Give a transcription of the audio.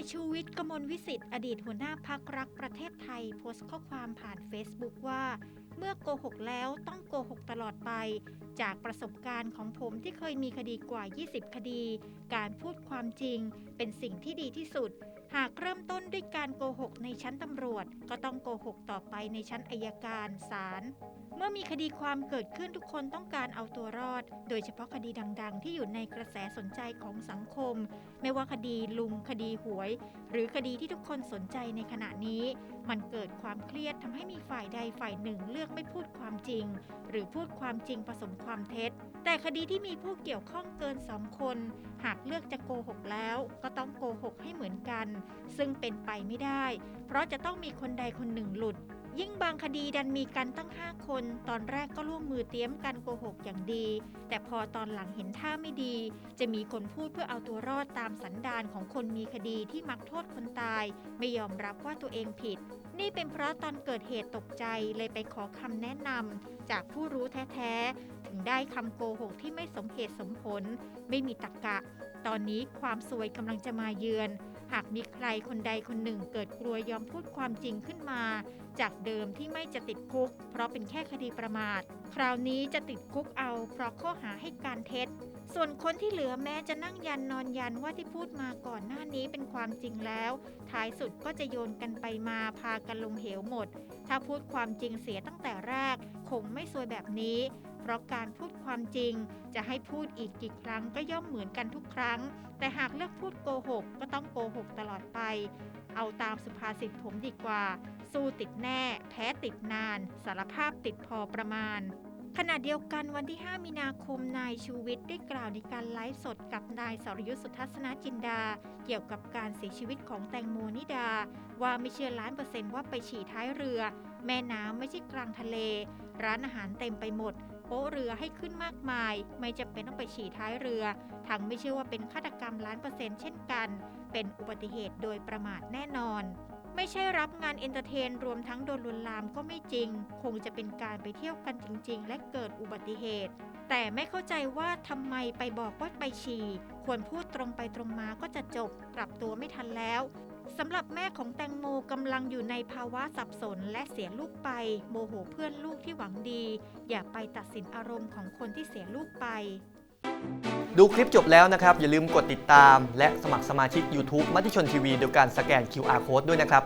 ายชูวิทย์กมลวิสิทธิ์อดีตหัวหน้าพักรักประเทศไทย โพสต์ข้อความผ่าน Facebook ว่า เมื่อโกหกแล้วต้องโกหกตลอดไป จากประสบการณ์ของผมที่เคยมีคดีกว่า 20 คดี การพูดความจริงเป็นสิ่งที่ดีที่สุดหากเริ่มต้นด้วยการโกหกในชั้นตำรวจ ก็ต้องโกหกต่อไปในชั้นอายการศาลเมื่อมีคดีความเกิดขึ้นทุกคนต้องการเอาตัวรอด โดยเฉพาะคดีดัง ๆ ที่อยู่ในกระแสสนใจของสังคม ไม่ว่าคดีลุงคดีหวย หรือคดีที่ทุกคนสนใจในขณะนี้ มันเกิดความเครียดทำให้มีฝ่ายใดฝ่ายหนึ่งเลือกไม่พูดความจริง หรือพูดความจริงผสมความเท็จ แต่คดีที่มีผู้เกี่ยวข้องเกินสองคน หากเลือกจะโกหกแล้วก็ต้องโกหกให้เหมือนกัน ซึ่งเป็นไปไม่ได้ เพราะจะต้องมีคนใดคนหนึ่งหลุด ยิ่งบางคดีดันมีกันตั้ง 5 คน ตอนแรกก็ร่วมมือเตรียมกันโกหกอย่างดี แต่พอตอนหลังเห็นท่าไม่ดี จะมีคนพูดเพื่อเอาตัวรอดตามสันดานของคนมีคดีที่มักโทษคนตาย ไม่ยอมรับว่าตัวเองผิด นี่เป็นเพราะตอนเกิดเหตุตกใจเลยไปขอคำแนะนำจากผู้รู้แท้ ๆ ถึงได้คำโกหกที่ไม่สมเหตุสมผล ไม่มีตรรกะ ตอนนี้ความซวยกำลังจะมาเยือน หากมีใครคนใดคนหนึ่งเกิดกลัวยอมพูดความจริงขึ้นมา จากเดิมที่ไม่จะติดคุก เพราะเป็นแค่คดีประมาท คราวนี้จะติดคุกเอา เพราะข้อหาให้การเท็จ ส่วนคนที่เหลือแม้จะนั่งยันนอนยันว่าที่พูดมาก่อนหน้านี้เป็นความจริงแล้ว ท้ายสุดก็จะโยนกันไปมาพากันลงเหวหมด ถ้าพูดความจริงเสียตั้งแต่แรก คงไม่ซวยแบบนี้ เพราะการพูดความจริง จะให้พูดอีกกี่ครั้งก็ย่อมเหมือนกันทุกครั้ง แต่หากเลือกพูดโกหกก็ต้องโกหกตลอดไป เอาตามสุภาษิตผมดีกว่า สู้ติดแน่ แพ้ติดนาน สารภาพติดพอประมาณขณะเดียวกันวันที่ 5 มีนาคม นายชูวิทย์ได้กล่าวในการไลฟ์สดกับนายสรยุทธสุทัศนจินดา เกี่ยวกับการเสียชีวิตของแตงโมนิดา ว่าไม่เชื่อล้านเปอร์เซนต์ว่าไปฉี่ท้ายเรือ แม่น้ำไม่ใช่กลางทะเล ร้านอาหารเต็มไปหมด ป๊ะเรือให้ขึ้นมากมาย ไม่จำเป็นต้องไปฉี่ท้ายเรือ ทั้งไม่เชื่อว่าเป็นฆาตกรรมล้านเปอร์เซ็นต์เช่นกัน เป็นอุบัติเหตุโดยประมาทแน่นอน ไม่ใช่รับงานเอนเตอร์เทน รวมทั้งโดนลวนลามก็ไม่จริง คงจะเป็นการไปเที่ยวกันจริง ๆ และเกิดอุบัติเหตุ แต่ไม่เข้าใจว่าทำไมไปบอกว่าไปฉี่ ควรพูดตรงไปตรงมาก็จะจบกลับตัวไม่ทันแล้ว สำหรับแม่ของแตงโมกำลังอยู่ในภาวะสับสนและเสียลูกไป โมโหเพื่อนลูกที่หวังดี อย่าไปตัดสินอารมณ์ของคนที่เสียลูกไป ดูคลิปจบแล้วนะครับ อย่าลืมกดติดตาม และสมัครสมาชิก YouTube มติชนทีวีโดยการสแกน QR Code ด้วยนะครับ